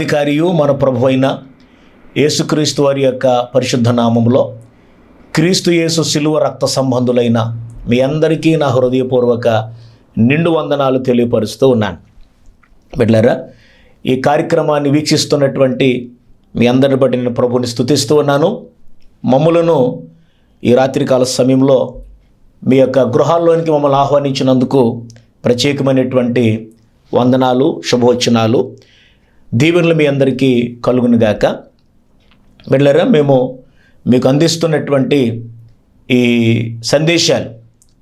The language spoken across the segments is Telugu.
సర్వాధికారియు మన ప్రభు అయిన యేసుక్రీస్తు వారి యొక్క పరిశుద్ధ నామంలో క్రీస్తు యేసు శిలువ రక్త సంబంధులైన మీ అందరికీ నా హృదయపూర్వక నిండు వందనాలు తెలియపరుస్తూ ఉన్నాను. బిడ్డలారా ఈ కార్యక్రమాన్ని వీక్షిస్తున్నటువంటి మీ అందరిని బట్టి నేను ప్రభుని స్థుతిస్తూ ఉన్నాను. మమ్ములను ఈ రాత్రికాల సమయంలో మీ యొక్క గృహాల్లోనికి మమ్మల్ని ఆహ్వానించినందుకు ప్రత్యేకమైనటువంటి వందనాలు శుభవచనాలు. దీవెనలు మీ అందరికీ కలుగునుగాక బిడ్డలారా మేము మీకు అందిస్తున్నటువంటి ఈ సందేశాలు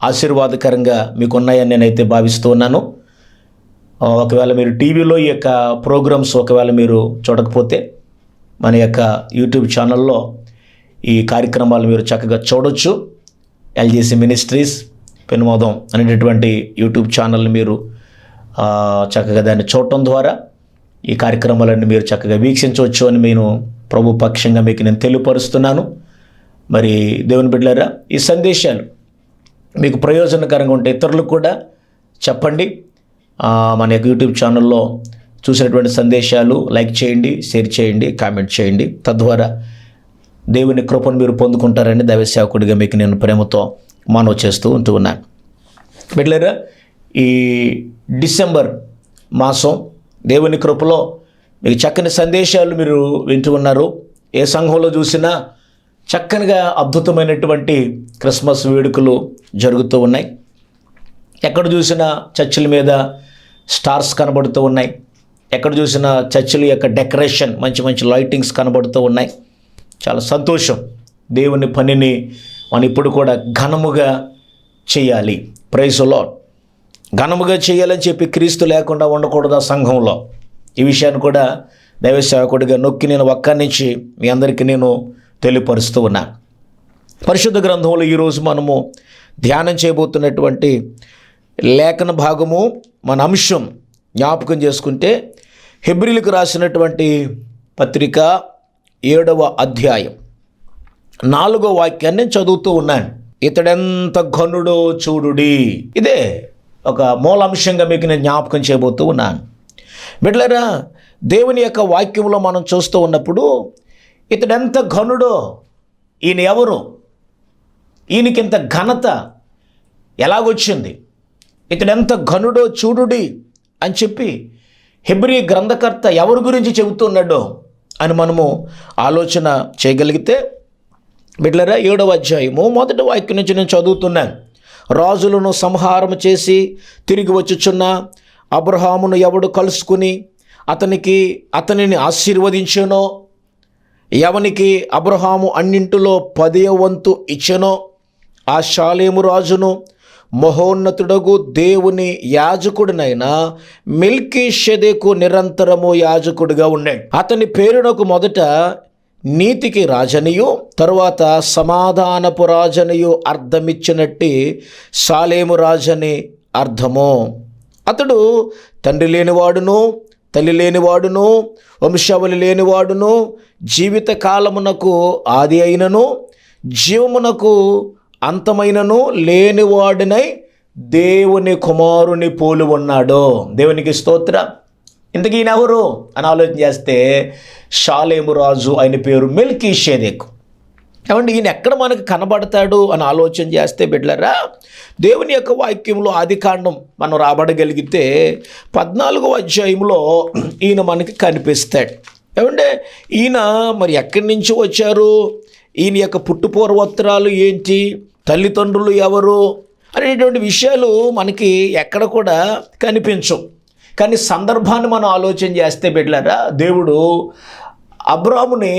ఆశీర్వాదకరంగా మీకు ఉన్నాయని నేనైతే భావిస్తూ ఉన్నాను. ఒకవేళ మీరు టీవీలో ఈ యొక్క ప్రోగ్రామ్స్ ఒకవేళ మీరు చూడకపోతే మన యొక్క యూట్యూబ్ ఛానల్లో ఈ కార్యక్రమాలు మీరు చక్కగా చూడొచ్చు. ఎల్జీసీ మినిస్ట్రీస్ పెనుమోదం అనేటటువంటి యూట్యూబ్ ఛానల్ని మీరు చక్కగా దాన్ని చూడటం ద్వారా ఈ కార్యక్రమాలన్నీ మీరు చక్కగా వీక్షించవచ్చు అని నేను ప్రభు పక్షంగా మీకు నేను తెలియపరుస్తున్నాను. మరి దేవుని బిడ్డలారా ఈ సందేశాలు మీకు ప్రయోజనకరంగా ఉంటే ఇతరులకు కూడా చెప్పండి. మన యొక్క యూట్యూబ్ ఛానల్లో చూసినటువంటి సందేశాలు లైక్ చేయండి షేర్ చేయండి కామెంట్ చేయండి. తద్వారా దేవుని కృపను మీరు పొందుకుంటారని దైవసేవకుడిగా మీకు నేను ప్రేమతో మనవి చేస్తూ ఉంటూ ఉన్నాను. బిడ్డలారా ఈ డిసెంబర్ మాసం దేవుని కృపలో మీకు చక్కని సందేశాలు మీరు వింటూ ఉన్నారు. ఏ సంఘంలో చూసినా చక్కనిగా అద్భుతమైనటువంటి క్రిస్మస్ వేడుకలు జరుగుతూ ఉన్నాయి. ఎక్కడ చూసినా చర్చిల మీద స్టార్స్ కనబడుతూ ఉన్నాయి. ఎక్కడ చూసినా చర్చిల యొక్క డెకరేషన్ మంచి మంచి లైటింగ్స్ కనబడుతూ ఉన్నాయి. చాలా సంతోషం. దేవుని పనిని మనం ఇప్పుడు కూడా ఘనముగా చేయాలి. ప్రైజ్ లాట్ ఘనముగా చేయాలని చెప్పి క్రీస్తు లేకుండా ఉండకూడదు ఆ సంఘంలో. ఈ విషయాన్ని కూడా దైవ సేవకుడిగా నొక్కి నేను ఒక్కడి నుంచి మీ అందరికీ నేను తెలియపరుస్తూ ఉన్నాను పరిశుద్ధ గ్రంథంలో ఈరోజు మనము ధ్యానం చేయబోతున్నటువంటి లేఖన భాగము మన అంశం జ్ఞాపకం చేసుకుంటే హెబ్రిలకు రాసినటువంటి పత్రిక ఏడవ అధ్యాయం. నాలుగో వాక్యాన్ని చదువుతూ ఉన్నాను. ఇతడెంత ఘనుడో చూడుడి. ఇదే ఒక మూలాంశంగా మీకు నేను జ్ఞాపకం చేయబోతూ ఉన్నాను. బిడ్డలరా దేవుని యొక్క వాక్యంలో మనం చూస్తూ ఉన్నప్పుడు ఇతడెంత ఘనుడో ఈయన ఎవరు? ఈయనకింత ఘనత ఎలాగొచ్చింది? ఇతడెంత ఘనుడో చూడుడి అని చెప్పి హెబ్రి గ్రంథకర్త ఎవరి గురించి చెబుతున్నాడో అని మనము ఆలోచన చేయగలిగితే బిడ్లరా ఏడవ అధ్యాయము మొదటి వాక్యం నుంచి నేను చదువుతున్నాను. రాజులను సంహారం చేసి తిరిగి వచ్చుచున్న అబ్రహామును ఎవడు కలుసుకుని అతనికి అతనిని ఆశీర్వదించానో? ఎవనికి అబ్రహాము అన్నింటిలో పదే వంతు ఇచ్చెనో? ఆ శాలేము రాజును మహోన్నతుడగు దేవుని యాజకుడినైన మిల్కీ షెదేకు నిరంతరము యాజకుడిగా ఉండే. అతని పేరునకు మొదట నీతికి రాజనియు తరువాత సమాధానపు రాజనియు అర్థమిచ్చినట్టి సాలేము రాజని అర్థము. అతడు తండ్రి లేనివాడును తల్లి లేనివాడును వంశావళి లేనివాడును జీవిత కాలమునకు ఆది అయినను జీవమునకు అంతమైనను లేనివాడినై దేవుని కుమారుని పోలి ఉన్నాడు. దేవునికి స్తోత్ర. ఇంతకీ ఈయన ఎవరు? అని ఆలోచన చేస్తే షాలేము రాజు ఆయన పేరు మెల్కీ షేదేక్ ఏమండి ఈయన ఎక్కడ మనకు కనబడతాడు అని ఆలోచన చేస్తే బిడ్డలరా దేవుని యొక్క వాక్యంలో ఆదికాండం మనం రాబడగలిగితే పద్నాలుగో అధ్యాయంలో ఈయన మనకి కనిపిస్తాడు. ఏమంటే ఈయన మరి ఎక్కడి నుంచి వచ్చారు? ఈయన యొక్క పుట్టుపూర్వోత్తరాలు ఏంటి? తల్లిదండ్రులు ఎవరు? అనేటువంటి విషయాలు మనకి ఎక్కడ కూడా కనిపించవు. కానీ సందర్భాన్ని మనం ఆలోచన చేస్తే బిడ్డలారా దేవుడు అబ్రాముని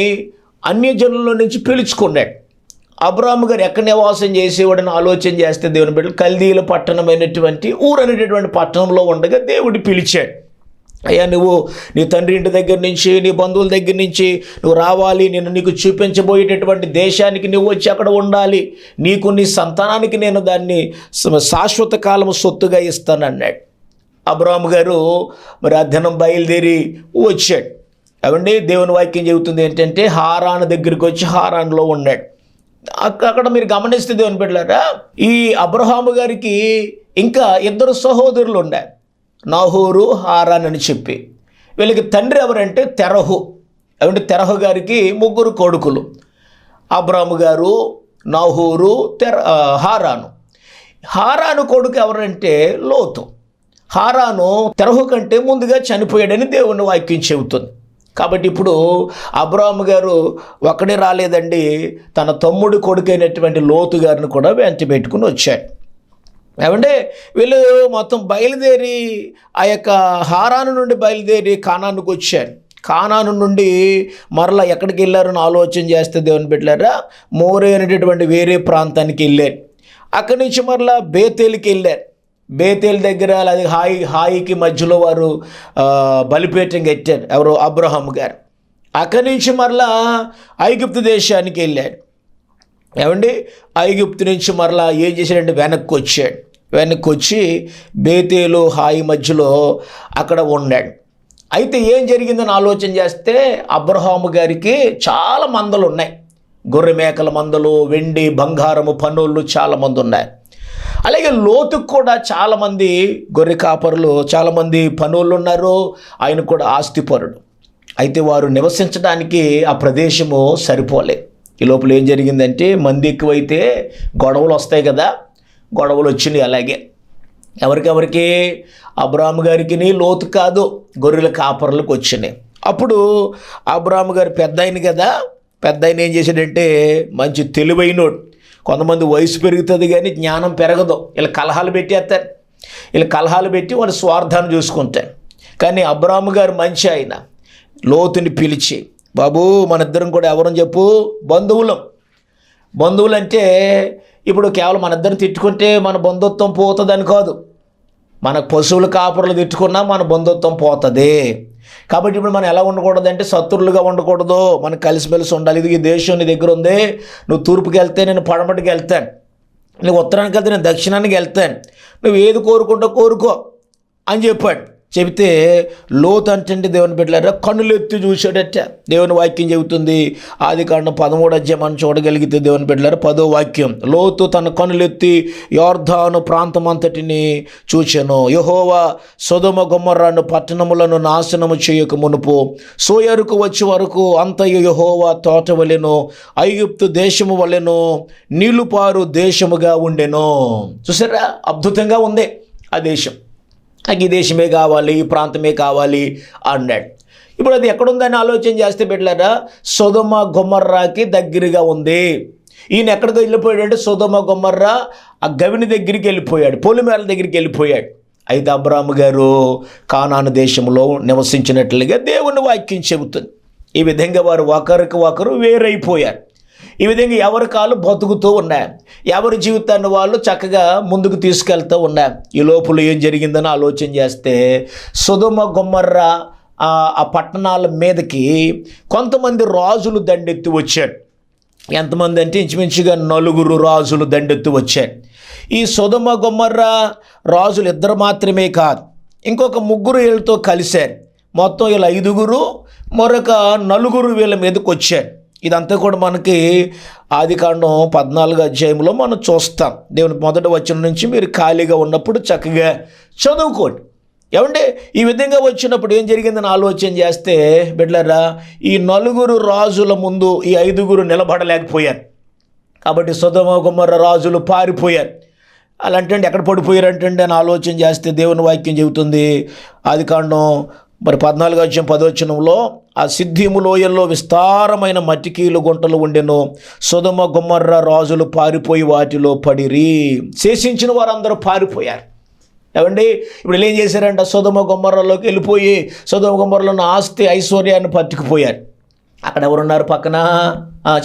అన్యజనుల నుంచి పిలుచుకున్నాడు. అబ్రాము గారు ఎక్కడ నివాసం చేసేవాడని ఆలోచన చేస్తే దేవుని బిడ్డలు కల్దీల పట్టణమైనటువంటి ఊరు అనేటటువంటి పట్టణంలో ఉండగా దేవుడు పిలిచాడు. అయ్యా నువ్వు నీ తండ్రి ఇంటి దగ్గర నుంచి నీ బంధువుల దగ్గర నుంచి నువ్వు రావాలి నేను నీకు చూపించబోయేటటువంటి దేశానికి నువ్వు వచ్చి అక్కడ ఉండాలి నీకు నీ సంతానానికి నేను దాన్ని శాశ్వత కాలము సొత్తుగా ఇస్తానన్నాడు. అబ్రాహం గారు మరి ఆ బయలుదేరి వచ్చాడు. అవండి దేవుని వాక్యం చెబుతుంది ఏంటంటే హారాన్ దగ్గరికి వచ్చి హారాన్లో ఉన్నాడు. అక్కడ మీరు గమనిస్తే దేవుని పెట్టారా ఈ అబ్రహాము గారికి ఇంకా ఇద్దరు సహోదరులు ఉన్నారు. నాహోరు హారాన్ అని చెప్పి. వీళ్ళకి తండ్రి ఎవరంటే తెరహు. ఏమంటే తెరహు గారికి ముగ్గురు కొడుకులు. అబ్రాము గారు నాహూరు తెర హారాను. హారాను కొడుకు ఎవరంటే లోతు. హారాను తెరహు కంటే ముందుగా చనిపోయాడని దేవుని వాక్యం చెబుతుంది. కాబట్టి ఇప్పుడు అబ్రాహం గారు ఒక్కడే రాలేదండి తన తమ్ముడు కొడుకైనటువంటి లోతు గారిని కూడా వెంటబెట్టుకుని వచ్చాడు. ఏమంటే వీళ్ళు మొత్తం బయలుదేరి ఆ యొక్క హారాను నుండి బయలుదేరి కానానికి వచ్చారు. కానాను నుండి మరలా ఎక్కడికి వెళ్ళారని ఆలోచన చేస్తే దేవుని పెట్టారా మోరే అనేటటువంటి వేరే ప్రాంతానికి వెళ్ళారు. అక్కడి నుంచి మరలా బేతేలికి వెళ్ళారు. బేతేల్ దగ్గర అలాగే హాయి హాయికి మధ్యలో వారు బలిపేటం బలిపీఠం ఎవరు అబ్రహాం గారు. అక్కడి నుంచి మరలా ఐగుప్తు దేశానికి వెళ్ళాడు. ఏమండి? ఐగుప్తు నుంచి మరలా ఏం చేశాడంటే వెనక్కి వచ్చాడు. వెనక్కి వచ్చి బేతేలు హాయి మధ్యలో అక్కడ ఉన్నాడు. అయితే ఏం జరిగిందని ఆలోచన చేస్తే అబ్రహాము గారికి చాలా మందలు ఉన్నాయి. గొర్రె మేకల మందలు వెండి బంగారము పనులు చాలా మంది ఉన్నాయి. అలాగే లోతుకు కూడా చాలామంది గొర్రె కాపరులు చాలామంది పనులు ఉన్నారు. ఆయన కూడా ఆస్తిపరుడు. అయితే వారు నివసించడానికి ఆ ప్రదేశము సరిపోలే. ఈ లోపల ఏం జరిగిందంటే మంది ఎక్కువైతే గొడవలు వస్తాయి కదా గొడవలు వచ్చినాయి అలాగే. ఎవరికెవరికి? అబ్రాహ్మ గారికి లోతు కాదు గొర్రెల కాపర్లకు వచ్చినాయి. అప్పుడు అబ్రాహ్మ గారు పెద్ద కదా పెద్ద ఆయన ఏం చేశాడంటే మంచి తెలివైనోడు కొంతమంది వయసు పెరుగుతుంది కానీ జ్ఞానం పెరగదు. ఇలా కలహాలు పెట్టేస్తారు. ఇలా కలహాలు పెట్టి వాళ్ళ స్వార్థాన్ని చూసుకుంటారు. కానీ అబ్రాహ్మ గారు మంచి ఆయన. లోతుని పిలిచి బాబు మన ఇద్దరం కూడా ఎవరని చెప్పు? బంధువులం. బంధువులు అంటే ఇప్పుడు కేవలం మన ఇద్దరిని తిట్టుకుంటే మన బంధుత్వం పోతుందని కాదు. మన పశువుల కాపురలు తిట్టుకున్నా మన బంధుత్వం పోతుంది. కాబట్టి ఇప్పుడు మనం ఎలా ఉండకూడదు అంటే శత్రులుగా ఉండకూడదు. మనం కలిసిమెలిసి ఉండాలి. ఇది ఈ దేశం నీ దగ్గర ఉంది. నువ్వు తూర్పుకి వెళ్తే నేను పడమటికి వెళ్తాను. నువ్వు ఉత్తరానికి వెళ్తే నేను దక్షిణానికి వెళ్తాను. నువ్వు ఏది కోరుకుంటో కోరుకో అని చెప్పాడు. చెబితే లోతు అంటే దేవుని బిడ్డలారా కన్నులు చూశాడట దేవుని వాక్యం చెబుతుంది. ఆది కారణం పదమూడు అధ్యాయం మనం చూడగలిగితే దేవుని బిడ్డలారా పదో వాక్యం. లోతు తన కన్నులెత్తి యోర్ధాను ప్రాంతం అంతటిని చూచాను. యహోవా సొదమ గుమ్మరాను పట్టణములను నాశనము చేయక మునుపు సోయరుకు వచ్చే వరకు అంతయు యహోవా తోట వలెను ఐగుప్తు దేశము వలెను నీళ్ళుపారు దేశముగా ఉండెను. చూసారా? అద్భుతంగా ఉంది ఆ దేశం. నాకు ఈ దేశమే కావాలి ఈ ప్రాంతమే కావాలి అన్నాడు. ఇప్పుడు అది ఎక్కడుందని ఆలోచన చేస్తే బిడ్డలారా సొదమ గుమ్మర్రాకి దగ్గరగా ఉంది. ఈయన ఎక్కడికి వెళ్ళిపోయాడు అంటే సొదమ గుమ్మర్రా ఆ గవిని దగ్గరికి వెళ్ళిపోయాడు పొలిమేల దగ్గరికి వెళ్ళిపోయాడు. అయితే అబ్రాహ్మ గారు కానాను దేశంలో నివసించినట్లుగా దేవుని వాక్యం చెబుతుంది. ఈ విధంగా వారు ఒకరికి ఒకరు వేరైపోయారు. ఈ విధంగా ఎవరి కాలు బతుకుతూ ఉన్నాయి? ఎవరి జీవితాన్ని వాళ్ళు చక్కగా ముందుకు తీసుకెళ్తూ ఉన్నాయి? ఈ లోపల ఏం జరిగిందని ఆలోచన చేస్తే సుధుమ గుమ్మర్ర ఆ పట్టణాల మీదకి కొంతమంది రాజులు దండెత్తి వచ్చారు. ఎంతమంది అంటే ఇంచుమించుగా నలుగురు రాజులు దండెత్తి వచ్చారు. ఈ సుధమ గుమ్మర్ర రాజులు ఇద్దరు మాత్రమే కాదు ఇంకొక ముగ్గురు వీళ్ళతో కలిశారు. మొత్తం వీళ్ళ ఐదుగురు మరొక నలుగురు వీళ్ళ మీదకి వచ్చారు. ఇదంతా కూడా మనకి ఆదికాండం పద్నాలుగు అధ్యాయంలో మనం చూస్తాం. దేవుని మొదటి వచ్చిన నుంచి మీరు ఖాళీగా ఉన్నప్పుడు చక్కగా చదువుకోండి. ఏమంటే ఈ విధంగా వచ్చినప్పుడు ఏం జరిగిందని ఆలోచన చేస్తే బిడ్డలారా ఈ నలుగురు రాజుల ముందు ఈ ఐదుగురు నిలబడలేకపోయారు. కాబట్టి సుధమ కుమార రాజులు పారిపోయారు. అలాంటి ఎక్కడ పడిపోయారు అంటే అని ఆలోచన చేస్తే దేవుని వాక్యం చెబుతుంది. ఆదికాండం మరి పద్నాలుగు వచ్చం పదవచనంలో ఆ సిద్ధిము లోయల్లో విస్తారమైన మట్టికీలు గుంటలు ఉండెను. సుధమ గుమ్మర్ర రాజులు పారిపోయి వాటిలో పడిరి. శేషించిన వారందరూ పారిపోయారు. ఏమండి? ఇప్పుడు ఏం చేశారంట? సుధమ గుమ్మర్రలోకి వెళ్ళిపోయి సుధమ గుమ్మర్రలో ఉన్న ఆస్తి ఐశ్వర్యాన్ని పట్టుకుపోయారు. అక్కడ ఎవరున్నారు పక్కన?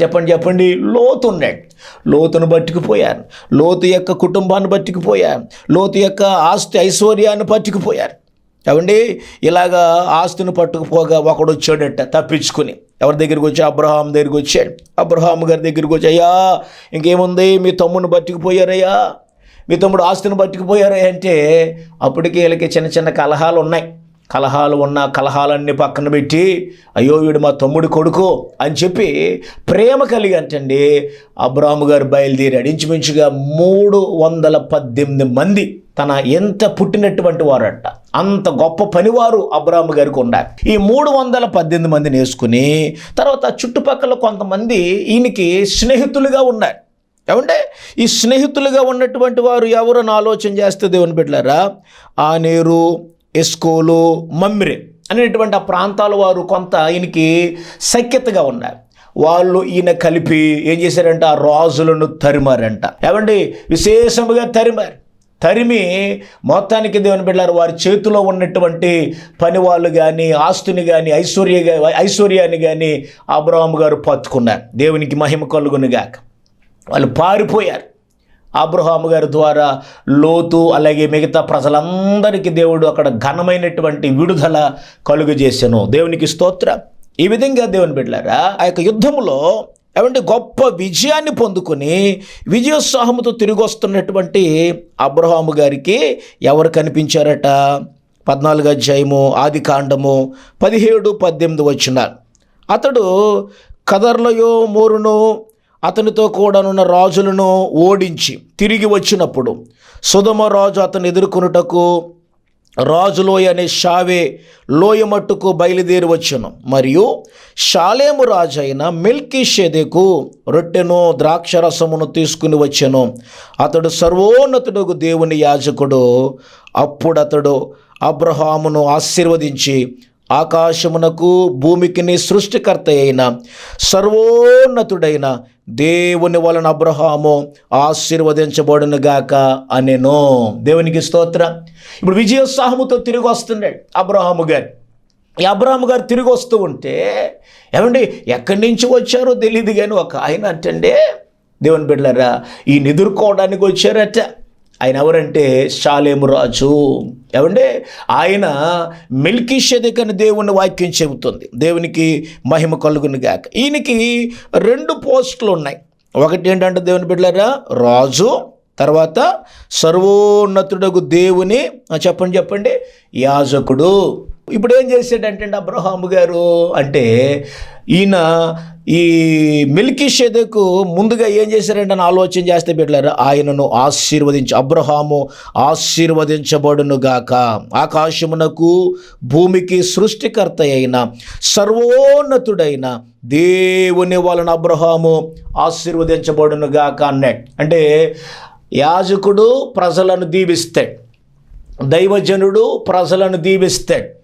చెప్పండి చెప్పండి. లోతు ఉన్నాడు. లోతును పట్టుకుపోయారు. లోతు యొక్క కుటుంబాన్ని పట్టుకుపోయారు. లోతు యొక్క ఆస్తి ఐశ్వర్యాన్ని పట్టుకుపోయారు. ఏమండి? ఇలాగా ఆస్తిని పట్టుకుపోగా ఒకడు వచ్చాడట తప్పించుకుని. ఎవరి దగ్గరికి వచ్చి? అబ్రహాం దగ్గరికి వచ్చాడు అబ్రహాం గారి దగ్గరికి వచ్చి అయ్యా ఇంకేముంది? మీ తమ్ముడిని బట్టుకుపోయారయ్యా మీ తమ్ముడు ఆస్తిని పట్టుకుపోయారా అంటే అప్పటికి వీళ్ళకి చిన్న చిన్న కలహాలు ఉన్నాయి. కలహాలు ఉన్న కలహాలన్నీ పక్కన పెట్టి అయ్యో వీడు మా తమ్ముడి కొడుకు అని చెప్పి ప్రేమ కలిగి అంటండి. అబ్రాహ్మ గారు బయలుదేరాడు. ఇంచుమించుగా మూడు వందల పద్దెనిమిది మంది తన ఎంత పుట్టినటువంటి వారట అంత గొప్ప పనివారు అబ్రాహ్మ గారికి ఉండాలి. ఈ మూడు వందల పద్దెనిమిది మందిని వేసుకుని తర్వాత చుట్టుపక్కల కొంతమంది ఈయనకి స్నేహితులుగా ఉన్నారు. ఏమంటే ఈ స్నేహితులుగా ఉన్నటువంటి వారు ఎవరని ఆలోచన చేస్తే దేవుని పెట్టారా ఆనేరు ఎస్కోలు మమ్మిరే అనేటువంటి ఆ ప్రాంతాల వారు కొంత ఈయనకి సఖ్యతగా ఉన్నారు. వాళ్ళు ఈయన కలిపి ఏం చేశారంట? ఆ రాజులను తరిమారంట. ఏమండి? విశేషముగా తరిమారు. తరిమి మొత్తానికి దేవుని బిడ్డారు వారి చేతిలో ఉన్నటువంటి పని వాళ్ళు కానీ ఆస్తుని కానీ ఐశ్వర్య ఐశ్వర్యాన్ని కానీ అబ్రహాము గారు పట్టుకున్నారు. దేవునికి మహిమ కలుగునుగాక. వాళ్ళు పారిపోయారు. అబ్రహాము గారి ద్వారా లోతు అలాగే మిగతా ప్రజలందరికీ దేవుడు అక్కడ ఘనమైనటువంటి విడుదల కలుగజేశాను. దేవునికి స్తోత్ర. ఈ విధంగా దేవుని బిడ్డారా ఆ యొక్క యుద్ధంలో ఏమంటే గొప్ప విజయాన్ని పొందుకొని విజయోత్సాహంతో తిరిగి వస్తున్నటువంటి అబ్రహాము గారికి ఎవరు కనిపించారట? పద్నాలుగు అధ్యాయము ఆది కాండము పదిహేడు పద్దెనిమిది వచ్చిన అతడు కదర్లయో మోరును అతనితో కూడానున్న రాజులను ఓడించి తిరిగి వచ్చినప్పుడు సుధమ రాజు అతను ఎదుర్కొనుటకు రాజులోయ అనే షావే లోయ మట్టుకు బయలుదేరి వచ్చును. మరియు షాలేము రాజు అయిన మిల్కీ షెదెకు రొట్టెను ద్రాక్షరసమును తీసుకుని వచ్చెను. అతడు సర్వోన్నతుడు దేవుని యాజకుడు. అప్పుడు అతడు అబ్రహామును ఆశీర్వదించి ఆకాశమునకు భూమికిని సృష్టికర్త అయిన సర్వోన్నతుడైన దేవుని వలన అబ్రహాము ఆశీర్వదించబడును గాక అనెను. దేవునికి స్తోత్ర. ఇప్పుడు విజయోత్సాహముతో తిరిగి వస్తున్నాడు అబ్రహాము గారు. ఈ అబ్రహాము గారు తిరిగి వస్తూ ఉంటే ఏమండి ఎక్కడి నుంచి వచ్చారో తెలియదు కానీ ఒక ఆయన అంటండే దేవుని బిడ్డలారా ఈయన ఎదుర్కోవడానికి వచ్చారట. ఆయన ఎవరంటే షాలేము రాజు. ఏమంటే ఆయన మెల్కిషెదక్ అని దేవుని వాక్యం చెబుతుంది. దేవునికి మహిమ కలుగుని గాక. ఈయనకి రెండు పోస్టులు ఉన్నాయి. ఒకటి ఏంటంటే దేవుని బిడ్డలారా రాజు తర్వాత సర్వోన్నతుడగు దేవుని చెప్పండి చెప్పండి యాజకుడు. ఇప్పుడు ఏం చేశాడంటే అబ్రహాము గారు? అంటే ఈయన ఈ మిల్కీ షెదకు ముందుగా ఏం చేశారంటే అని ఆలోచన చేస్తే పెట్టలేరు? ఆయనను ఆశీర్వదించి అబ్రహాము ఆశీర్వదించబడును గాక ఆకాశమునకు భూమికి సృష్టికర్త అయిన సర్వోన్నతుడైన దేవుని వలన అబ్రహాము ఆశీర్వదించబడును గాక అన్నాడు. అంటే యాజకుడు ప్రజలను దీవిస్తాడు. దైవజనుడు ప్రజలను దీవిస్తాడు.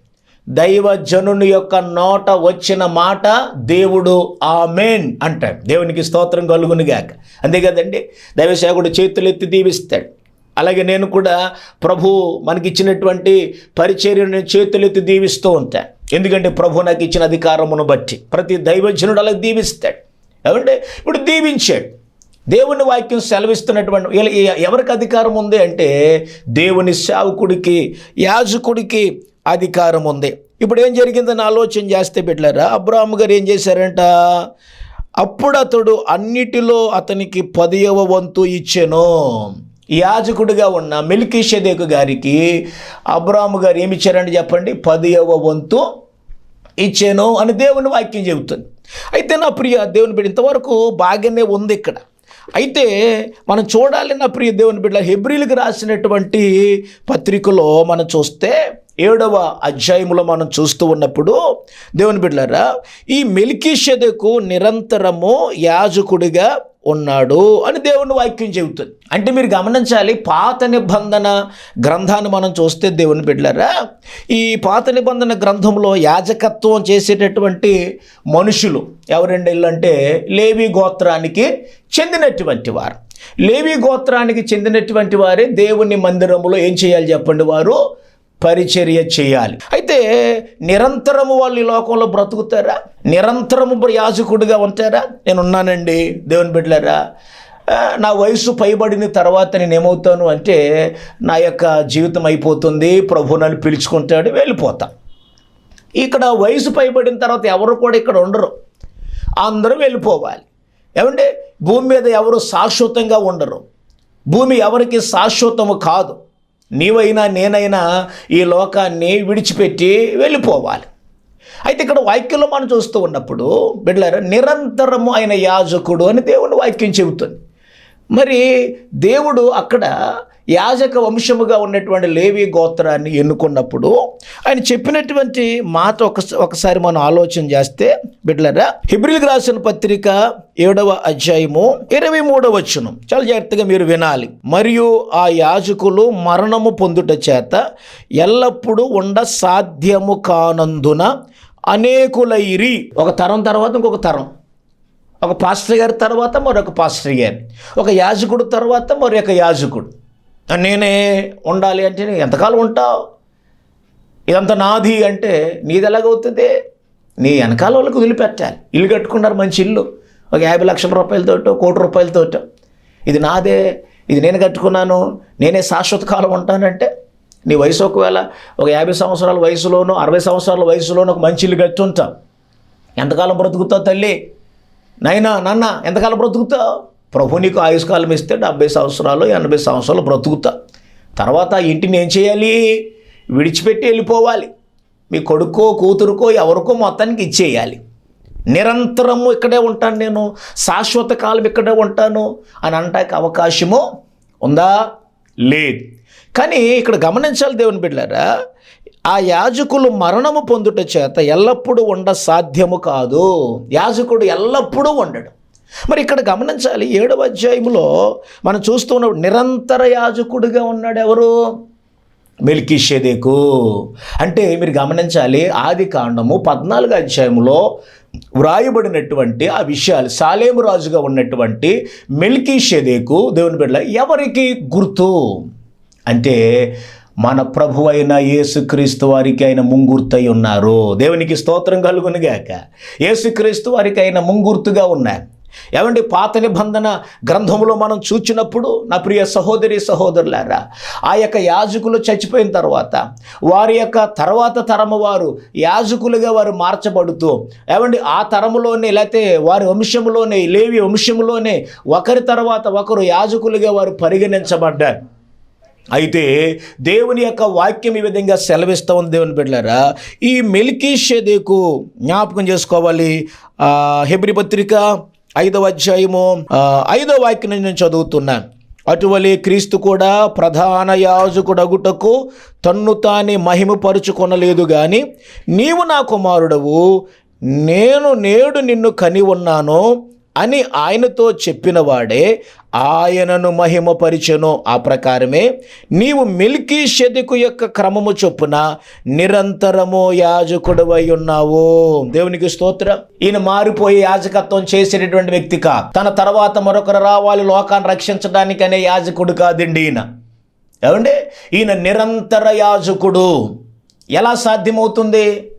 దైవజనుని యొక్క నోట వచ్చిన మాట దేవుడు ఆమెన్ అంటాడు. దేవునికి స్తోత్రం కలుగునుగాక అంతే కదండి? దైవసేవకుడు చేతులెత్తి దీవిస్తాడు. అలాగే నేను కూడా ప్రభు మనకిచ్చినటువంటి పరిచర్యను నేను చేతులెత్తి దీవిస్తూ ఉంటాను. ఎందుకంటే ప్రభు నాకు ఇచ్చిన అధికారమును బట్టి ప్రతి దైవజనుడు అలా దీవిస్తాడు. ఏమంటే? ఇప్పుడు దీవించాడు. దేవుని వాక్యం సెలవిస్తున్నటువంటి ఎవరికి అధికారం ఉంది అంటే దేవుని సేవకుడికి యాజకుడికి అధికారం ఉంది. ఇప్పుడు ఏం జరిగిందని ఆలోచన చేస్తే బిడ్డలారా అబ్రాహ్మ గారు ఏం చేశారంట? అప్పుడు అతడు అన్నిటిలో అతనికి పదియవ వంతు ఇచ్చెను. యాజకుడిగా ఉన్న మిల్కిషదేక్ గారికి అబ్రాహ్మ గారు ఏమి ఇచ్చారంటే చెప్పండి? పదియవ వంతు ఇచ్చాను అని దేవుని వాక్యం చెబుతుంది. అయితే నా ప్రియ దేవుని బిడ్డ ఇంతవరకు బాగానే ఉంది ఇక్కడ. అయితే మనం చూడాలి నా ప్రియ దేవుని బిడ్డ హెబ్రిల్కి రాసినటువంటి పత్రికలో మనం చూస్తే ఏడవ అధ్యాయములో మనం చూస్తూ ఉన్నప్పుడు దేవుని బిడ్డలారా ఈ మెలికీషెదకు నిరంతరము యాజకుడిగా ఉన్నాడు అని దేవుని వాక్యం చెబుతుంది. అంటే మీరు గమనించాలి పాత నిబంధన గ్రంథాన్ని మనం చూస్తే దేవుని బిడ్డలారా ఈ పాత నిబంధన గ్రంథంలో యాజకత్వం చేసేటటువంటి మనుషులు ఎవరండి అంటే లేవి గోత్రానికి చెందినటువంటి వారు. లేవి గోత్రానికి చెందినటువంటి వారే దేవుని మందిరంలో ఏం చేయాలి చెప్పండి వారు? పరిచర్య చేయాలి. అయితే నిరంతరము వాళ్ళు ఈ లోకంలో బ్రతుకుతారా? నిరంతరము యాజకుడిగా ఉంటారా? నేను ఉన్నానండి దేవుని బిడ్డలారా. నా వయసు పైబడిన తర్వాత నేను ఏమవుతాను అంటే నా యొక్క జీవితం అయిపోతుంది ప్రభు నన్ను పిలుచుకుంటాడు వెళ్ళిపోతా. ఇక్కడ వయసు పైబడిన తర్వాత ఎవరు కూడా ఇక్కడ ఉండరు. అందరూ వెళ్ళిపోవాలి. ఏమంటే భూమి మీద ఎవరు శాశ్వతంగా ఉండరు. భూమి ఎవరికి శాశ్వతము కాదు. నీవైనా నేనైనా ఈ లోకాన్ని విడిచిపెట్టి వెళ్ళిపోవాలి. అయితే ఇక్కడ వాక్యంలో మనం చూస్తూ ఉన్నప్పుడు బిడ్డలారా నిరంతరము ఆయన యాజకుడు అని దేవుని వాక్యం చెబుతుంది. మరి దేవుడు అక్కడ యాజక వంశముగా ఉన్నటువంటి లేవి గోత్రాన్ని ఎన్నుకున్నప్పుడు ఆయన చెప్పినటువంటి మాట ఒక ఒకసారి మనం ఆలోచన చేస్తే బిడ్డలరా హిబ్రిల్కి రాసిన పత్రిక ఏడవ అధ్యాయము ఇరవై మూడవ వచ్చును చాలా జాగ్రత్తగా మీరు వినాలి. మరియు ఆ యాజకులు మరణము పొందుట చేత ఎల్లప్పుడూ ఉండ సాధ్యము కానందున అనేకులైరి. ఒక తరం తర్వాత ఇంకొక తరం. ఒక పాస్టర్ గారి తర్వాత మరొక పాస్టర్ గారి. ఒక యాజకుడు తర్వాత మరొక యాజకుడు. నేనే ఉండాలి అంటే నేను ఎంతకాలం ఉంటావు? ఇదంతా నాది అంటే నీది ఎలాగవుతుంది? నీ వెనకాల వాళ్ళకి వదిలిపెట్టాలి. ఇల్లు కట్టుకున్నారు మంచి ఇల్లు. ఒక యాభై లక్షల రూపాయలతోటో కోటి రూపాయలతోటో ఇది నాదే ఇది నేను కట్టుకున్నాను నేనే శాశ్వత కాలం ఉంటానంటే నీ వయసు ఒకవేళ ఒక యాభై సంవత్సరాల వయసులోనూ అరవై సంవత్సరాల వయసులోనూ ఒక మంచి ఇల్లు కట్టి ఉంటావు ఎంతకాలం బ్రతుకుతావు తల్లి? నైనా నాన్న ఎంతకాలం బ్రతుకుతావు? ప్రభు నీకు ఆయుష్కాలం ఇస్తే డెబ్బై సంవత్సరాలు ఎనభై సంవత్సరాలు బ్రతుకుతా. తర్వాత ఇంటిని ఏం చేయాలి? విడిచిపెట్టి వెళ్ళిపోవాలి. మీ కొడుకో కూతురుకో ఎవరికో మొత్తానికి ఇచ్చేయాలి. నిరంతరము ఇక్కడే ఉంటాను నేను. శాశ్వత కాలం ఇక్కడే ఉంటాను అని అంటానికి అవకాశము ఉందా? లేదు. కానీ ఇక్కడ గమనించాలి దేవుని బిడ్డారా ఆ యాజకులు మరణము పొందుట చేత ఎల్లప్పుడూ ఉండ సాధ్యము కాదు. యాజకుడు ఎల్లప్పుడూ ఉండడు. మరి ఇక్కడ గమనించాలి ఏడవ అధ్యాయంలో మనం చూస్తున్న నిరంతర యాజకుడిగా ఉన్నాడు ఎవరు? మెల్కిషేదేకు. అంటే మీరు గమనించాలి ఆది కాండము పద్నాలుగు అధ్యాయంలో వ్రాయబడినటువంటి ఆ విషయాలు సాలేము రాజుగా ఉన్నటువంటి మెల్కీషేదేకు దేవుని బిడ్డ ఎవరికి గుర్తు? అంటే మన ప్రభు అయిన యేసుక్రీస్తు వారికి ఆయన ముంగుర్తై ఉన్నారు. దేవునికి స్తోత్రం కలుగునుగాక యేసుక్రీస్తు వారికి ఆయన ముంగుర్తుగా ఉన్నారు. ఏమండి పాత నిబంధన గ్రంథంలో మనం చూచినప్పుడు నా ప్రియ సహోదరి సహోదరులారా ఆ యొక్క యాజకులు చచ్చిపోయిన తర్వాత వారి యొక్క తర్వాత తరము వారు యాజకులుగా వారు మార్చబడుతూ ఏమండి ఆ తరములోనే లేకపోతే వారి వంశంలోనే లేవి వంశంలోనే ఒకరి తర్వాత ఒకరు యాజకులుగా వారు పరిగణించబడ్డారు. అయితే దేవుని యొక్క వాక్యం ఈ విధంగా సెలవిస్తూ ఉంది దేవుని బిడ్డారా ఈ మెల్కీ షెదేకు జ్ఞాపకం చేసుకోవాలి. హెబ్రి పత్రిక ఐదవ అధ్యాయము ఐదవ వాక్యం నేను చదువుతున్నాను అటువలే క్రీస్తు కూడా ప్రధాన యాజకుడగుటకు తన్ను తానే మహిమపరుచుకొనలేదు గాని నీవు నా కుమారుడవు నేను నేడు నిన్ను కని ఉన్నాను అని ఆయనతో చెప్పినవాడే ఆయనను మహిమపరిచెను. ఆ ప్రకారమే నీవు మిల్కీ షెదకు యొక్క క్రమము చొప్పున నిరంతరము యాజకుడవై ఉన్నావు. దేవునికి స్తోత్రం. ఈయన మారిపోయి యాజకత్వం చేసేటటువంటి వ్యక్తి కా? తన తర్వాత మరొకరు రావాలి లోకాన్ని రక్షించడానికి అనే యాజకుడు కాదండి ఈయన. ఏమండి? ఈయన నిరంతర యాజకుడు. ఎలా సాధ్యమవుతుంది?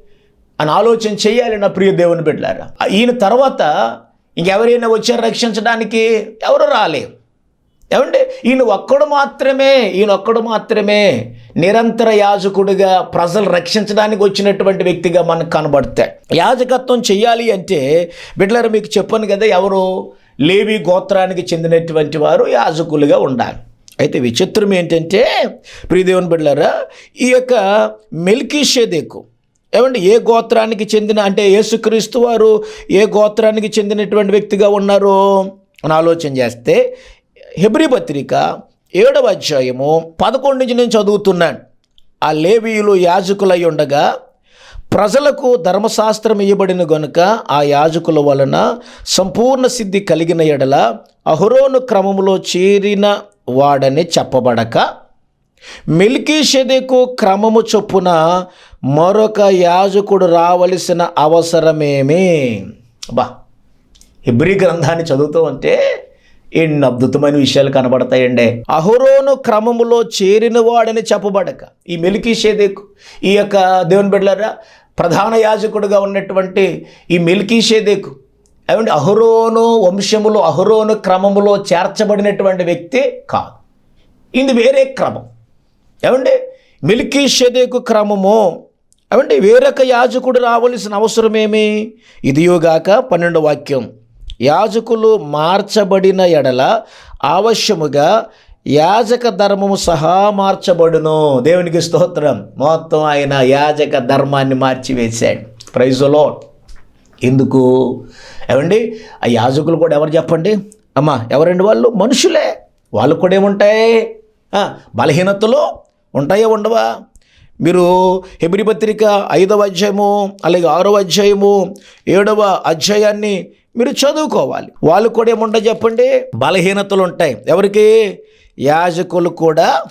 అని ఆలోచన చేయాలి నా ప్రియ దేవుని బిడ్డారా ఈయన తర్వాత ఇంకెవరైనా వచ్చారు రక్షించడానికి ఎవరు రాలే ఏమంటే ఈయన ఒక్కడు మాత్రమే ఈయన ఒక్కడు మాత్రమే నిరంతర యాజకుడిగా ప్రజలు రక్షించడానికి వచ్చినటువంటి వ్యక్తిగా మనకు కనబడతాయి. యాజకత్వం చెయ్యాలి అంటే బిడ్డలారు మీకు చెప్పాను కదా ఎవరు? లేవి గోత్రానికి చెందినటువంటి వారు యాజకులుగా ఉండాలి. అయితే విచిత్రం ఏంటంటే ప్రియదేవన్ బిడ్డలారా ఈ యొక్క మెల్కీషేదేకు ఏమండి ఏ గోత్రానికి చెందిన అంటే యేసుక్రీస్తు వారు ఏ గోత్రానికి చెందినటువంటి వ్యక్తిగా ఉన్నారు అని ఆలోచన చేస్తే హెబ్రి పత్రిక ఏడవ అధ్యాయము పదకొండు నుంచి నేను చదువుతున్నాను ఆ లేవీయులు యాజకులై ఉండగా ప్రజలకు ధర్మశాస్త్రం ఇవ్వబడిన గనుక ఆ యాజకుల వలన సంపూర్ణ సిద్ధి కలిగిన ఎడల అహురోను క్రమంలో చేరిన వాడని చెప్పబడక మెల్కీషెదెకు క్రమము చొప్పున మరొక యాజకుడు రావలసిన అవసరమేమి? బా హిబ్రీ గ్రంథాన్ని చదువుతూ ఉంటే ఎన్ని అద్భుతమైన విషయాలు కనబడతాయండి. అహురోను క్రమములో చేరిన వాడని చెప్పబడక ఈ మెలికీషేదేకు ఈ యొక్క దేవుని బిడ్డలారా ప్రధాన యాజకుడుగా ఉన్నటువంటి ఈ మెలికీషేదేకు ఏమంటే అహురోను వంశములో అహురోను క్రమములో చేర్చబడినటువంటి వ్యక్తి కాదు. ఇది వేరే క్రమం. ఏమండి? మిల్కీ షెదేకు క్రమము. ఏమండి? వేరొక యాజకుడు రావలసిన అవసరమేమి? ఇదియోగాక పన్నెండు వాక్యం. యాజకులు మార్చబడిన ఎడల ఆవశ్యముగా యాజక ధర్మము సహా మార్చబడును. దేవునికి స్తోత్రం. మొత్తం ఆయన యాజక ధర్మాన్ని మార్చివేశాడు. ప్రైజులో ఎందుకు? ఏమండి? ఆ యాజకులు కూడా ఎవరు చెప్పండి? అమ్మా ఎవరండి వాళ్ళు? మనుషులే. వాళ్ళు కూడా ఏముంటాయి? బలహీనతలు ఉంటాయా ఉండవా? మీరు హెబ్రి పత్రిక ఐదవ అధ్యాయము అలాగే ఆరవ అధ్యాయము ఏడవ అధ్యాయాన్ని మీరు చదువుకోవాలి. వాళ్ళు కూడా ఏముండో చెప్పండి? బలహీనతలు ఉంటాయి. ఎవరికి? యాజకులు కూడా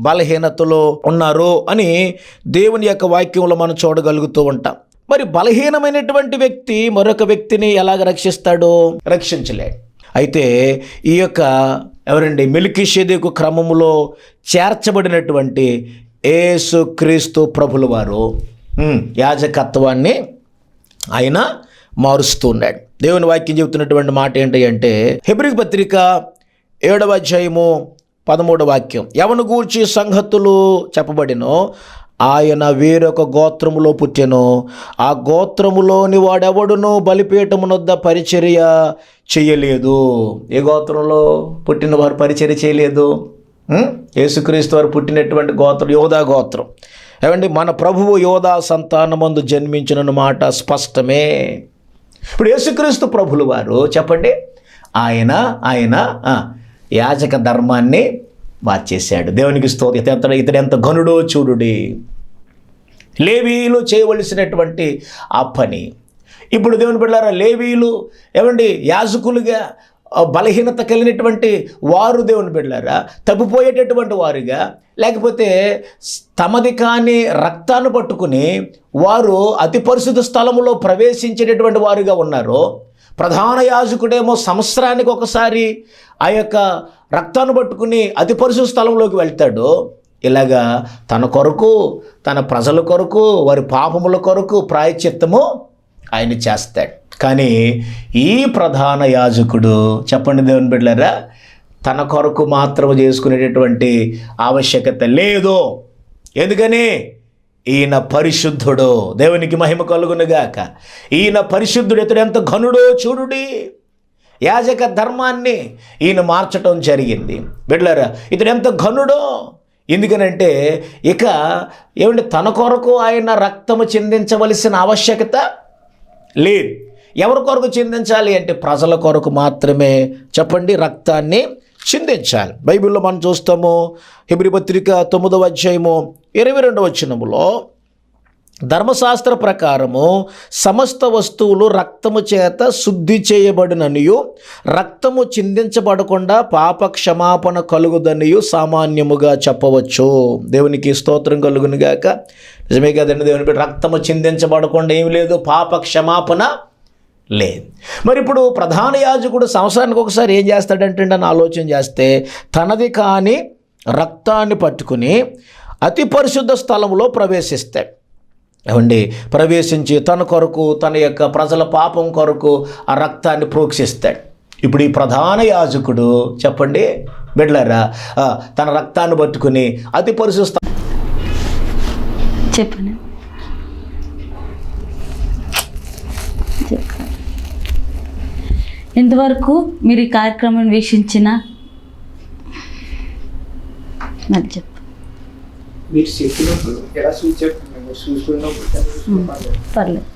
బలహీనతలు ఉన్నారు అని దేవుని యొక్క వాక్యంలో మనం చూడగలుగుతూ ఉంటాం. మరి బలహీనమైనటువంటి వ్యక్తి మరొక వ్యక్తిని ఎలాగ రక్షిస్తాడు? రక్షించలేడు. అయితే ఈ యొక్క ఎవరండి? మెలికిషేదేకు క్రమములో చేర్చబడినటువంటి ఏసు క్రీస్తు ప్రభుల వారు. యాజకత్వాన్ని ఆయన మారుస్తూ ఉన్నాడు దేవుని వాక్యం చెబుతున్నటువంటి మాట ఏంటి అంటే హెబ్రిక్ పత్రిక ఏడవ అధ్యాయము పదమూడవ వాక్యం. ఎవను గూర్చి సంగతులు చెప్పబడినో ఆయన వేరొక గోత్రములో పుట్టెను. ఆ గోత్రములోని వాడెవడును బలిపీఠమునొద్ద పరిచర్య చేయలేదు. ఏ గోత్రంలో పుట్టిన వారు పరిచర్య చేయలేదు? యేసుక్రీస్తు వారు పుట్టినటువంటి గోత్రం యోధా గోత్రం. ఏమండి? మన ప్రభువు యోధా సంతానమందు జన్మించిన మాట స్పష్టమే. ఇప్పుడు యేసుక్రీస్తు ప్రభులు వారు చెప్పండి. ఆయన ఆయన యాజక ధర్మాన్ని మార్చేశాడు. దేవునికి స్తోత్ర. ఇతడు ఇతడు ఎంత ఘనుడో చూడుడి. లేవీలు చేయవలసినటువంటి ఆ పని. ఇప్పుడు దేవుని బిడ్డారా లేవీలు ఏమండి యాజకులుగా బలహీనత కలిగినటువంటి వారు దేవుని బిడ్డారా తప్పిపోయేటటువంటి వారుగా లేకపోతే తమది కాని రక్తాన్ని పట్టుకుని వారు అతి పరిశుద్ధ స్థలంలో ప్రవేశించేటటువంటి వారుగా ఉన్నారు ప్రధాన యాజకుడేమో సంవత్సరానికి ఒకసారి ఆ యొక్క రక్తాన్ని పట్టుకుని అతి పరిశుభ్ర స్థలంలోకి వెళ్తాడు. ఇలాగా తన కొరకు తన ప్రజల కొరకు వారి పాపముల కొరకు ప్రాయచిత్తము ఆయన చేస్తాడు. కానీ ఈ ప్రధాన యాజకుడు చెప్పండి దేవుని బిడ్డలారా తన కొరకు మాత్రం చేసుకునేటటువంటి ఆవశ్యకత లేదు. ఎందుకని? ఈయన పరిశుద్ధుడు. దేవునికి మహిమ కలుగునుగాక. ఈయన పరిశుద్ధుడు ఇతడు ఎంత ఘనుడో చూడుడి. యాజక ధర్మాన్ని ఈయన మార్చటం జరిగింది. బిడ్లరా ఇతడు ఎంత ఘనుడో? ఎందుకనంటే ఇక ఏమంటే తన కొరకు ఆయన రక్తము చిందించవలసిన ఆవశ్యకత లేదు. ఎవరి కొరకు చెందించాలి అంటే ప్రజల కొరకు మాత్రమే. చెప్పండి రక్తాన్ని చిందించాలి. బైబిల్లో మనం చూస్తాము హిబ్రి పత్రిక తొమ్మిదవ అధ్యాయము ఇరవై రెండవ చిన్నములో ధర్మశాస్త్ర ప్రకారము సమస్త వస్తువులు రక్తము చేత శుద్ధి చేయబడిననియు రక్తము చిందించబడకుండా పాప క్షమాపణ కలుగుదనియు సామాన్యముగా చెప్పవచ్చు. దేవునికి స్తోత్రం కలుగునుగాక నిజమే కదండి దేవుని రక్తము చిందించబడకుండా ఏమి లేదు పాప క్షమాపణ లేదు. మరి ఇప్పుడు ప్రధాన యాజకుడు సంవత్సరానికి ఒకసారి ఏం చేస్తాడంటే అని ఆలోచన చేస్తే తనది కాని రక్తాన్ని పట్టుకుని అతి పరిశుద్ధ స్థలంలో ప్రవేశిస్తాడు. ఏమండి? ప్రవేశించి తన కొరకు తన యొక్క ప్రజల పాపం కొరకు ఆ రక్తాన్ని ప్రోక్షిస్తాడు. ఇప్పుడు ఈ ప్రధాన యాజకుడు చెప్పండి? బిడ్లరా తన రక్తాన్ని పట్టుకుని అతి పరిశుద్ధ చెప్పండి. ఇంతవరకు మీరు ఈ కార్యక్రమం వీక్షించిన మరి చెప్పు. మీరు చెప్పినప్పుడు ఎలా పర్లేదు.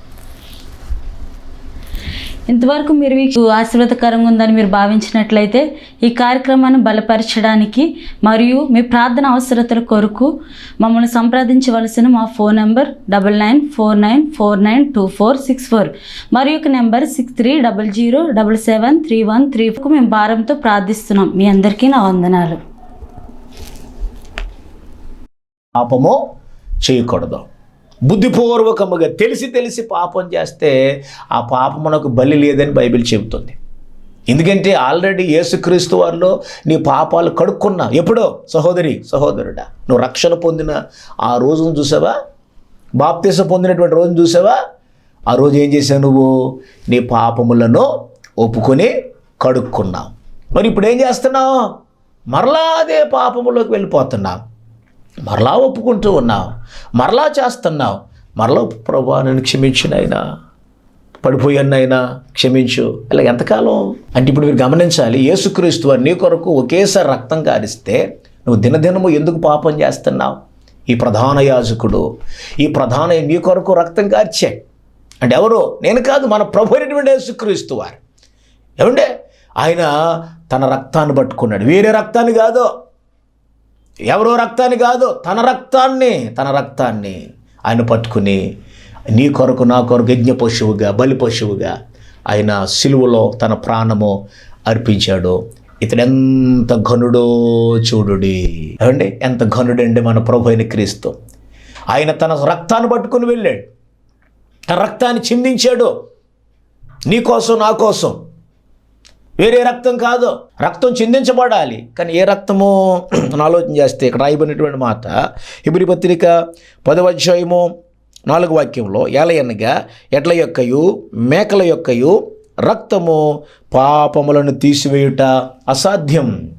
ఇంతవరకు మీరు మీకు ఆశీర్వాదకరంగా ఉందని మీరు భావించినట్లయితే ఈ కార్యక్రమాన్ని బలపరచడానికి మరియు మీ ప్రార్థన అవసరతల కొరకు మమ్మల్ని సంప్రదించవలసిన మా phone number double nine four nine four nine two four six four మరి ఒక number six three double zero double seven three one three మేము భారంతో ప్రార్థిస్తున్నాం. మీ అందరికీ నా వందనాలు. పాపము చేయకూడదు. బుద్ధిపూర్వకముగా తెలిసి తెలిసి పాపం చేస్తే ఆ పాపమునకు బలి లేదని బైబిల్ చెబుతుంది. ఎందుకంటే ఆల్రెడీ యేసుక్రీస్తు వారిలో నీ పాపాలు కడుక్కున్నా. ఎప్పుడో? సహోదరి సహోదరుడా. నువ్వు రక్షణ పొందిన ఆ రోజును చూసావా? బాప్తీసం పొందినటువంటి రోజును చూసావా? ఆ రోజు ఏం చేసావు నువ్వు? నీ పాపములను ఒప్పుకొని కడుక్కున్నావు. మరి ఇప్పుడు ఏం చేస్తున్నావు? మరలా అదే పాపములోకి వెళ్ళిపోతున్నావు. మరలా ఒప్పుకుంటూ ఉన్నావు మరలా చేస్తున్నావు మరలా ప్రభా నన్ను క్షమించిన అయినా క్షమించు. ఇలా ఎంతకాలం? అంటే ఇప్పుడు మీరు గమనించాలి యేసుక్రీస్తు వారు నీ కొరకు ఒకేసారి రక్తం కారిస్తే నువ్వు దినదినము ఎందుకు పాపం చేస్తున్నావు? ఈ ప్రధాన యాజకుడు ఈ ప్రధాన నీ కొరకు రక్తం కార్చే. అంటే ఎవరు? నేను కాదు మన ప్రభు అయినటువంటి యేసుక్రీస్తు వారు. ఏమండే? ఆయన తన రక్తాన్ని పట్టుకున్నాడు. వేరే రక్తాన్ని కాదు. ఎవరో రక్తాన్ని కాదు తన రక్తాన్ని తన రక్తాన్ని ఆయన పట్టుకుని నీ కొరకు నా కొరకు యజ్ఞ పశువుగా బలి పశువుగా ఆయన సిలువలో తన ప్రాణము అర్పించాడు. ఇతడు ఎంత ఘనుడో చూడుడి. ఏమండి? ఎంత ఘనుడండి మన ప్రభు అయిన క్రీస్తు. ఆయన తన రక్తాన్ని పట్టుకుని వెళ్ళాడు. తన రక్తాన్ని చిందించాడు. నీ కోసం నా కోసం. వేరే రక్తం కాదు. రక్తం చిందించబడాలి. కానీ ఏ రక్తము ఆలోచన చేస్తే ఇక్కడ రాయబడినటువంటి మాట హిబ్రి పత్రిక పదవధ్యాయము నాలుగు వాక్యంలో ఏలయనగా ఎడ్ల యొక్కయు మేకల యొక్కయు రక్తము పాపములను తీసివేయుట అసాధ్యం.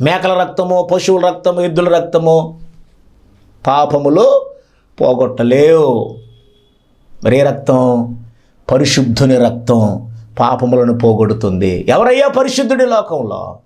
మేకల రక్తము పశువుల రక్తము ఎద్దుల రక్తము పాపములు పోగొట్టలేవు. మరే రక్తం? పరిశుద్ధుని రక్తం. పాపములను పోగొడుతుంది. ఎవరయ్యా పరిశుద్ధుడి లోకంలో?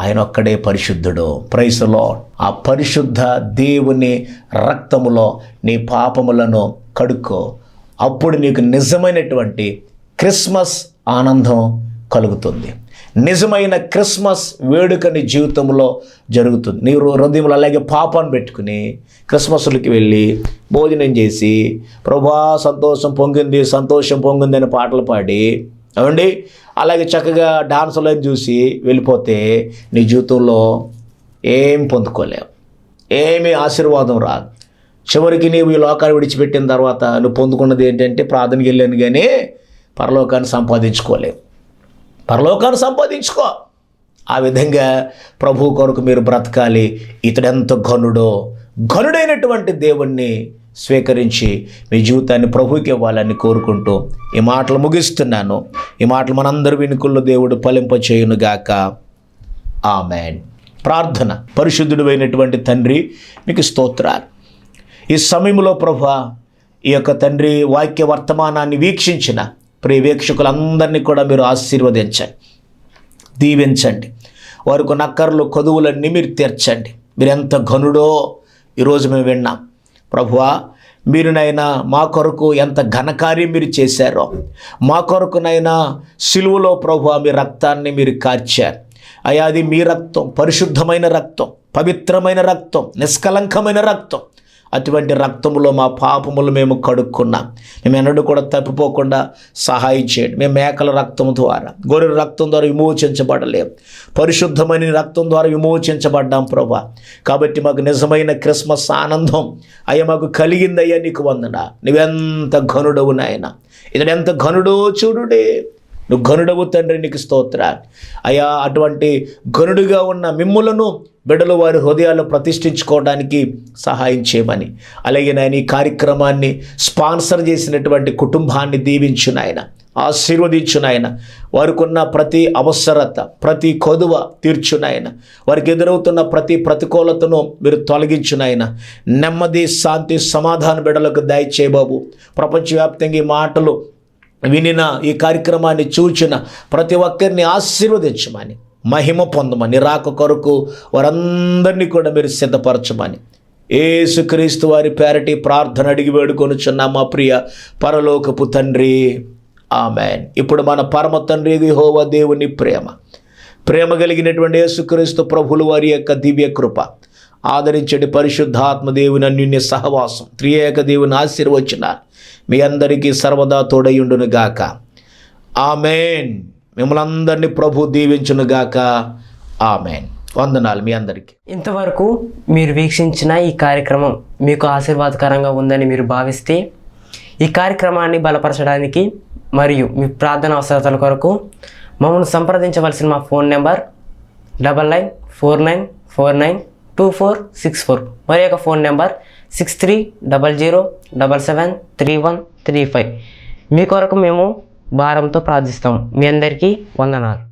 ఆయన ఒక్కడే పరిశుద్ధుడు ప్రైసులో ఆ పరిశుద్ధ దేవుని రక్తములో నీ పాపములను కడుక్కో. అప్పుడు నీకు నిజమైనటువంటి క్రిస్మస్ ఆనందం కలుగుతుంది. నిజమైన క్రిస్మస్ వేడుక నీ జీవితంలో జరుగుతుంది. నీ హృదయంలో అలాగే పాపాన్ని పెట్టుకుని క్రిస్మస్లకి వెళ్ళి భోజనం చేసి ప్రభా సంతోషం పొంగింది సంతోషం పొంగింది అని పాటలు పాడి ఏమండి? అలాగే చక్కగా డాన్సులను చూసి వెళ్ళిపోతే నీ జీవితంలో ఏం పొందుకోలేవు. ఏమీ ఆశీర్వాదం రాదు. చివరికి నీవు ఈ లోకాన్ని విడిచిపెట్టిన తర్వాత నువ్వు పొందుకున్నది ఏంటంటే ప్రార్థనకి వెళ్ళాను కానీ పరలోకాన్ని సంపాదించుకోలేవు. పరలోకాన్ని సంపాదించుకో. ఆ విధంగా ప్రభు కొరకు మీరు బ్రతకాలి. ఇతడెంత ఘనుడో ఘనుడైనటువంటి దేవుణ్ణి స్వీకరించి మీ జీవితాన్ని ప్రభుకి ఇవ్వాలని కోరుకుంటూ ఈ మాటలు ముగిస్తున్నాను. ఈ మాటలు మనందరి వినుకుల్లో దేవుడు ఫలింపచేయునుగాక ఆమెన్. ప్రార్థన. పరిశుద్ధుడు అయినటువంటి తండ్రి మీకు స్తోత్రాలు. ఈ సమయంలో ప్రభా ఈ యొక్క తండ్రి వాక్య వర్తమానాన్ని వీక్షించిన ప్రియ వీక్షకులందరినీ కూడా మీరు ఆశీర్వదించండి. దీవించండి. వారికి నక్కర్లు కొదువులన్నీ మీరు తీర్చండి. మీరు ఎంత ఘనుడో ఈరోజు మేము విన్నాం. ప్రభువా మీరునైనా మా కొరకు ఎంత ఘనకార్యం మీరు చేశారో మా కొరకునైనా సిలువలో ప్రభు మీ రక్తాన్ని మీరు కార్చారు. అయ్యా అది మీ రక్తం పరిశుద్ధమైన రక్తం పవిత్రమైన రక్తం నిష్కలంకమైన రక్తం అటువంటి రక్తములో మా పాపములు మేము కడుక్కున్నాం. మేము ఎన్నడూ కూడా తప్పిపోకుండా సహాయం చేయండి. మేము మేకల రక్తం ద్వారా గొర్రెల రక్తం ద్వారా విమోచించబడలేం. పరిశుద్ధమైన రక్తం ద్వారా విమోచించబడ్డాం ప్రభా. కాబట్టి మాకు నిజమైన క్రిస్మస్ ఆనందం అయ్యా మాకు కలిగిందయ్యా నీకు వందన నువ్వెంత ఘనుడవు నాయన. ఇతడెంత ఘనుడో చూడుడే. నువ్వు ఘనుడవు తండ్రి నీకు స్తోత్రాలు. అయా అటువంటి ఘనుడిగా ఉన్న మిమ్ములను బిడ్డలు వారి హృదయాల్లో ప్రతిష్ఠించుకోవడానికి సహాయం చేయమని. అలాగే నాయన ఈ కార్యక్రమాన్ని స్పాన్సర్ చేసినటువంటి కుటుంబాన్ని దీవించు నాయన ఆశీర్వదించు నాయన. వారికి ఉన్న ప్రతి అవసరత ప్రతి కొదువ తీర్చు నాయన. వారికి ఎదురవుతున్న ప్రతి ప్రతికూలతను మీరు తొలగించు నాయన. నెమ్మది శాంతి సమాధాన బిడ్డలకు దయచేయబాబు. ప్రపంచవ్యాప్తంగా ఈ మాటలు వినిన ఈ కార్యక్రమాన్ని చూచిన ప్రతి ఒక్కరిని ఆశీర్వదించమని మహిమ పొందమని రాక కొరకు వారందరినీ కూడా మీరు సిద్ధపరచమని ఏసుక్రీస్తు వారి పేరటి ప్రార్థన అడిగి వేడుకొనుచున్న మా ప్రియ పరలోకపు తండ్రి. ఆమెన్. ఇప్పుడు మన పరమ తండ్రి హోవ దేవుని ప్రేమ. ప్రేమ కలిగినటువంటి యేసుక్రీస్తు ప్రభులు వారి యొక్క దివ్య కృప ఆదరించడి పరిశుద్ధాత్మ దేవుని అన్యున్య సహవాసం త్రియేక దేవుని ఆశీర్వచనాలు మీ అందరికీ సర్వదా తోడయుండును గాక. ఆమెన్. మిమ్మల్ని అందరినీ ప్రభు దీవించును గాక. ఆమెన్. వందనాలు మీ అందరికీ. ఇంతవరకు మీరు వీక్షించిన ఈ కార్యక్రమం మీకు ఆశీర్వాదకరంగా ఉందని మీరు భావిస్తే ఈ కార్యక్రమాన్ని బలపరచడానికి మరియు మీ ప్రార్థన అవసరతల కొరకు మమ్మల్ని సంప్రదించవలసిన మా phone number double nine four nine four nine two four six four. మరి యొక్క phone number six three double zero double seven three one three five మీ కొరకు మేము భారంతో ప్రార్థిస్తాం. మీ అందరికీ వందనాలు.